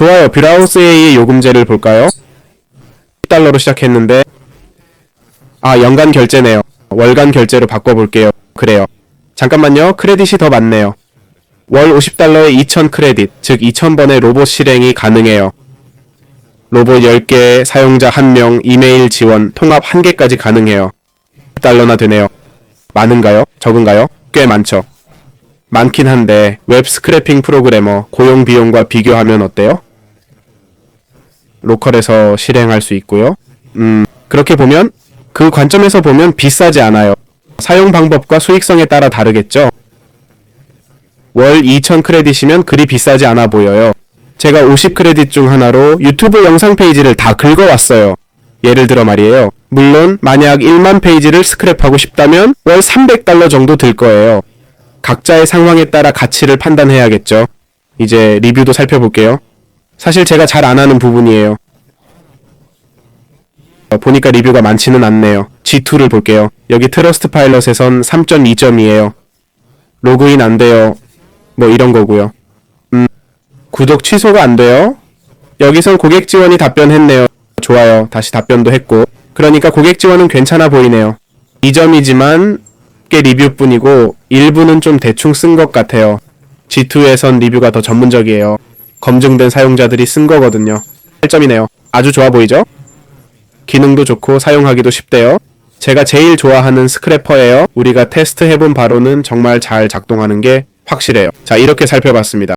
좋아요. 뷰라우스A의 요금제를 볼까요? 10달러로 시작했는데 아 연간 결제네요. 월간 결제로 바꿔볼게요. 그래요. 잠깐만요. 크레딧이 더 많네요. 월 50달러에 2000 크레딧, 즉 2000번의 로봇 실행이 가능해요. 로봇 10개, 사용자 1명, 이메일 지원, 통합 1개까지 가능해요. 10달러나 되네요. 많은가요? 적은가요? 꽤 많죠. 많긴 한데 웹 스크래핑 프로그래머 고용 비용과 비교하면 어때요? 로컬에서 실행할 수 있고요. 음, 그렇게 보면 그 관점에서 보면 비싸지 않아요. 사용 방법과 수익성에 따라 다르겠죠. 월 2000 크레딧이면 그리 비싸지 않아 보여요. 제가 50 크레딧 중 하나로 유튜브 영상 페이지를 다 긁어왔어요. 예를 들어 말이에요. 물론 만약 1만 페이지를 스크랩하고 싶다면 월 300달러 정도 들 거예요. 각자의 상황에 따라 가치를 판단해야겠죠. 이제 리뷰도 살펴볼게요. 사실 제가 잘 안 하는 부분이에요. 어, 보니까 리뷰가 많지는 않네요. G2를 볼게요. 여기 트러스트 파일럿에선 3.2점이에요. 로그인 안 돼요. 뭐 이런 거고요. 음, 구독 취소가 안 돼요. 여기선 고객 지원이 답변했네요. 좋아요. 다시 답변도 했고. 그러니까 고객 지원은 괜찮아 보이네요. 2점이지만 꽤 리뷰뿐이고 일부는 좀 대충 쓴 것 같아요. G2에선 리뷰가 더 전문적이에요. 검증된 사용자들이 쓴 거거든요. 8점이네요. 아주 좋아 보이죠? 기능도 좋고 사용하기도 쉽대요. 제가 제일 좋아하는 스크래퍼예요. 우리가 테스트 해본 바로는 정말 잘 작동하는 게 확실해요. 자, 이렇게 살펴봤습니다.